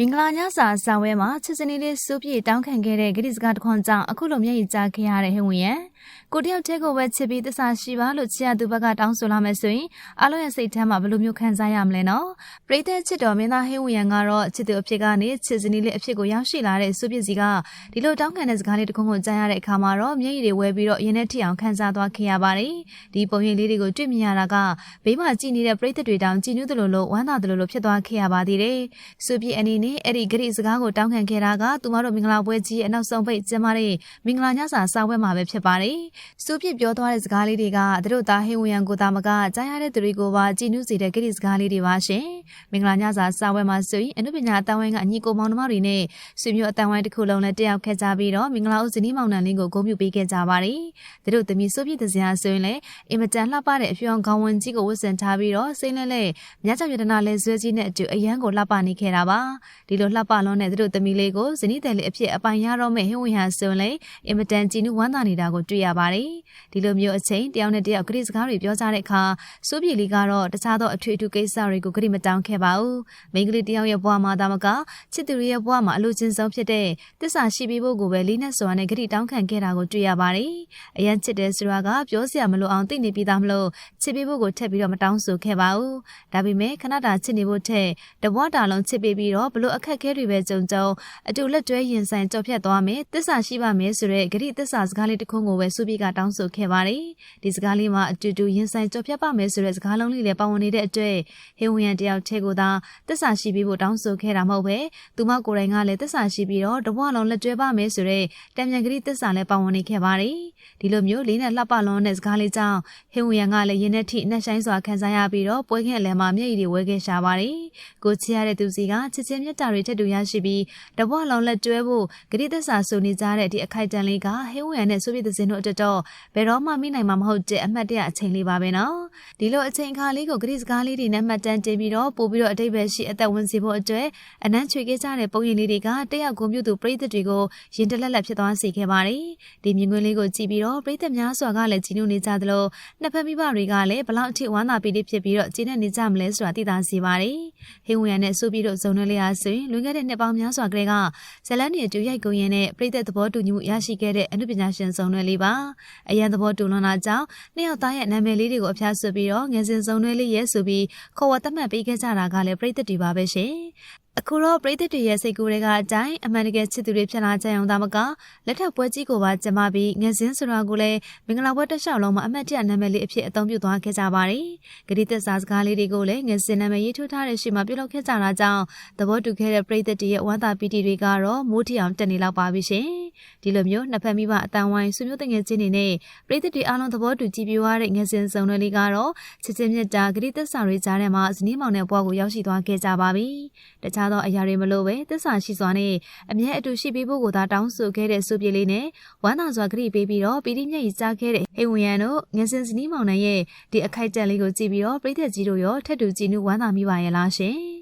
မင်္ဂလာညစာစာဝဲမှာချစ်စနီလေးစိုးပြေတောင်းခံခဲ့တဲ့ဂရိစကားတစ်ခွန်ကြောင့်အခုလိုမျက်ရည်ကျခဲ့ရတဲ့ဟိဝင်ရန်ကိုတယောက်တည်းကိုပဲချစ်ပြီးတစ္ဆာရှိပါလို့ချစ်ရသူဘက်ကတောင်းဆိုလာမယ်ဆိုရင်အလုံးရဲ့စိတ်ထဲမှာဘယ်လိုမျိုးခံစားရမလဲနော်ပရိသတ်ချစ်တော်မင်းသားဟိဝင်ရန်ကတော့ချစ်သူအဖြစ်ကနေချစ်စနီလေးအဖြစ်ကိုရောက်ရှိလာတဲ့စိုးပြေစီကဒီလိုတောင်းခံတဲ့စကားလေးတစ်ခုကိုကြားရတဲ့အခါမှာတော့မျက်ရည်တွေဝဲပြီးတော့ရင်ထဲထိအောင်ခံစားသွားခဲ့ရပါတယ်ဒီပုံရိပ်လေးတွေကိုတွေ့မြင်ရတာကဘေးမှာကြည်နေတဲ့ပရိသတ်တွေတောင်ကြည်နူးသလိုလိုဝမ်းသာသလိုလိုဖြစ်သွားခဲ့ရပါသေးတယ်စိုးပြေအနေနဲ့အဲ့ဒီဂရိစကားကိုတောင်းခံခဲ့တာကသူမတို့မင်္ဂလာပွဲကြီးရဲ့အနောက်ဆုံးပိတ်ကျင်းပတဲ့မင်္ဂလာညစာစာပွဲမှာပဲဖြစ်ပါတယ်။စူပြစ်ပြောသွားတဲ့စကားလေးတွေကသူတို့သားဟင်းဝရံကိုသားမကကြားရတဲ့သူတွေကိုပါကြည်နူးစေတဲ့ဂရိစကားလေးတွေပါရှင်။ မင်္ဂလာညစာစာပွဲမှာဆိုရင်အနုပညာအတန်းဝိုင်းကအညီကိုမောင်နှမတွေနဲ့ဆွေမျိုးအတန်းဝိုင်းတစ်ခုလုံးလည်းတက်ရောက်ခဲ့ကြပြီးတော့မင်္ဂလာဥဇနီးမောင်နှံလေးကိုဂုဏ်ပြုပေးခဲ့ကြပါတယ်။သူတို့သမီးစူပြစ်တဲ့စရာဆိုရင်လည်းအင်မတန်လှပတဲ့အဖြောင်းခေါင်းဝင်ကြီးကိုဝတ်ဆင်ထားပြီးတော့စိမ့်လဲလဲမြတ်ချရတနာလဲဇွဲကြီးနဲ့အတူအရန်ကိုလှပနေခဲ့တာပါ။ဒီလိုလှပလုံးနဲ့သူတို့သမီးလေးကိုဇနီးတယ်လေးအဖြစ်အပိုင်ရတော့မဲ့ဟင်းဝင်ဟာဆိုရင်လေအင်မတန်ကြည်နူးဝမ်းသာနေတာကိုတွေ့ရပါတယ်။ဒီလိုမျိုးအချိန်တယောက်နဲ့တယောက်ဂရိစကားတွေပြောကြတဲ့အခါစိုးပြေလေးကတော့တခြားသောအထွေအထူးကိစ္စတွေကိုဂရိမတောင်းခဲ့ပါဘူး။မိန်းကလေးတယောက်ရဲ့ဘဝမှာဒါမကချစ်သူရဲ့ဘဝမှာအလိုချင်ဆုံးဖြစ်တဲ့တစ္ဆာရှိပြီးဖို့ကိုပဲလေးနဲ့စွာနဲ့ဂရိတောင်းခံခဲ့တာကိုတွေ့ရပါတယ်။အရန်ချစ်တဲ့ဆိုတာကပြောစရာမလိုအောင်သိနေပြီးသားမလို့ချစ်ပြီးဖို့ကိုထက်ပြီးတော့မတောင်းဆိုခဲ့ပါဘူး။ဒါပေမဲ့ခဏတာချစ်နေဖို့ထက်တဘွားတာလုံးချစ်ပြီးပြီးတော့ဘလို့အခက်ခဲတွေပဲကြုံကြုံအတူလက်တွဲရင်ဆိုင်ကြော်ဖြတ်သွားမယ်တစ္ဆာရှိပါမယ်ဆိုတဲ့ဂရိတစ္ဆာစကားလေးတစ်ခုကိုပဲစုပြီးကတောင်းဆိုခဲ့ပါတယ်ဒီစကားလေးမှာအတူတူရင်ဆိုင်ကြော်ဖြတ်ပါမယ်ဆိုတဲ့စကားလုံးလေးလည်းပါဝင်နေတဲ့အတွက်ဟေဝယံတယောက်ထဲကိုသာတစ္ဆာရှိပြီးဖို့တောင်းဆိုခဲ့တာမဟုတ်ပဲသူမကိုယ်တိုင်ကလည်းတစ္ဆာရှိပြီးတော့တဘွားလုံးလက်တွဲပါမယ်ဆိုတဲ့တံမြန်ဂရိတစ္ဆာလည်းပါဝင်နေခဲ့ပါတယ်ဒီလိုမျိုးလေးနဲ့လှပလွန်တဲ့စကားလေးကြောင့်ဟေဝယံကလည်းရင်ထဲထိနှက်ဆိုင်စွာခံစားရပြီးတော့ပွဲခင်းအလယ်မှာမျက်ရည်တွေဝဲခဲ့ရှာပါတယ်ကိုချစ်ရတဲ့သူစီကချစ်ချင်းမြတ်တာတွေထက်တူရရှိပြီးတဘွားလုံးလက်တွဲဖို့ဂရိသက်စာဆိုနေကြတဲ့ဒီအခိုက်တန်လေးကဟင်းဝင်ရနဲ့ဆိုဗီယက်သင်းတို့အတွက်တော့ဘယ်တော့မှမိနိုင်မှာမဟုတ်တဲ့အမှတ်တရအချိန်လေးပါပဲနော်ဒီလိုအချိန်အခါလေးကိုဂရိစကားလေးတွေနဲ့မှတ်တမ်းတင်ပြီးတော့ပို့ပြီးတော့အတိတ်ပဲရှိအသက်ဝင်စီဖို့အတွက်အနမ်းချွေခဲ့ကြတဲ့ပုံရိပ်လေးတွေကတယောက်ဂုံပြုသူပရိသတ်တွေကိုရင်တလက်လက်ဖြစ်သွားစေခဲ့ပါတယ်ဒီမြင်ကွင်းလေးကိုကြည့်ပြီးတော့ပရိသတ်များစွာကလည်းကြည်နူးနေကြသလိုနှစ်ဖက်မိဘတွေကလည်းဘလောက်အထိဝမ်းသာပီတိဖြစ်ပြီးတော့ကြည်နေနေကြမလဲဆိုတာသိသာစေပါတယ်ဟင်းဝင်ရနဲ့ဆိုပြီးတော့ဇုံနှလေးအားဆိုရင်လွန်ခဲ့တဲ့နှစ်ပေါင်းများစွာကလေးကဇလန်းနေအတူရိုက်ကုန်ရင်းနဲ့ပြည်သက်သဘောတူညီမှုရရှိခဲ့တဲ့အမှုပညာရှင်ဆောင်ရွက်လေးပါအရန်သဘောတူလွန်တာကြောင့်နှစ်ယောက်သားရဲ့နာမည်လေးတွေကိုအဖျားဆွပြီးတော့ငယ်စဉ်ဆောင်ရွက်လေးရဲဆိုပြီးခေါ်ဝတ်သတ်မှတ်ပေးခဲ့ကြတာကလည်းပြည်သက်တွေပါပဲရှင် အခုတော့ပရိသတ်တွေရဲ့စိတ်ကူးတွေကအတိုင်းအမှန်တကယ်ချစ်သူတွေဖြစ်လာကြအောင်ဒါမကလက်ထပ်ပွဲကြီးကိုပါကျမပြီးငစင်းဆိုတာကိုလည်းမင်္ဂလာပွဲတစ်လျှောက်လုံးမှာအမှတ်တရနာမည်လေးအဖြစ်အသုံးပြုသွားခဲ့ကြပါတယ်။ဂရီသက်စာစကားလေးတွေကိုလည်းငစင်းနာမည်ရေးထိုးထားတဲ့ရှေ့မှာပြုလုပ်ခဲ့ကြတာကြောင့်သဘောတူခဲ့တဲ့ပရိသတ်တွေရဲ့ဝမ်းသာပီတိတွေကတော့မိုးထီအောင်တက်နေလောက်ပါပြီရှင်။ဒီလိုမျိုးနှစ်ဖက်မိဘအတန်ဝိုင်းဆွေမျိုးတငယ်ချင်းတွေနဲ့ပရိသတ်တွေအားလုံးသဘောတူကြည်ပြွားတဲ့ငစင်းစုံတွေလေးကတော့ချစ်ချင်းမြတ်တာဂရီသက်စာတွေကြားထဲမှာဇနီးမောင်နဲ့ဘွားကိုရောက်ရှိသွားခဲ့ကြပါပြီ။တခြားသောအရာတွေမလို့ပဲသစ္စာရှိစွာနဲ့အမြဲအတူရှိပေးဖို့ကိုသာတောင်းဆိုခဲ့တဲ့ဆိုပြေလေးနဲ့ဝမ်းသာစွာကြိပေးပြီးတော့ပီတိမျက်ရည်ကျခဲ့တဲ့ဟိဝင်ရန်တို့ငစင်စနီးမောင်နှံရဲ့ဒီအခိုက်အတန့်လေးကိုကြည့်ပြီးတော့ပြည်သက်ကြီးတို့ရောထက်တူကြည်နူးဝမ်းသာမိပါရဲ့လားရှင်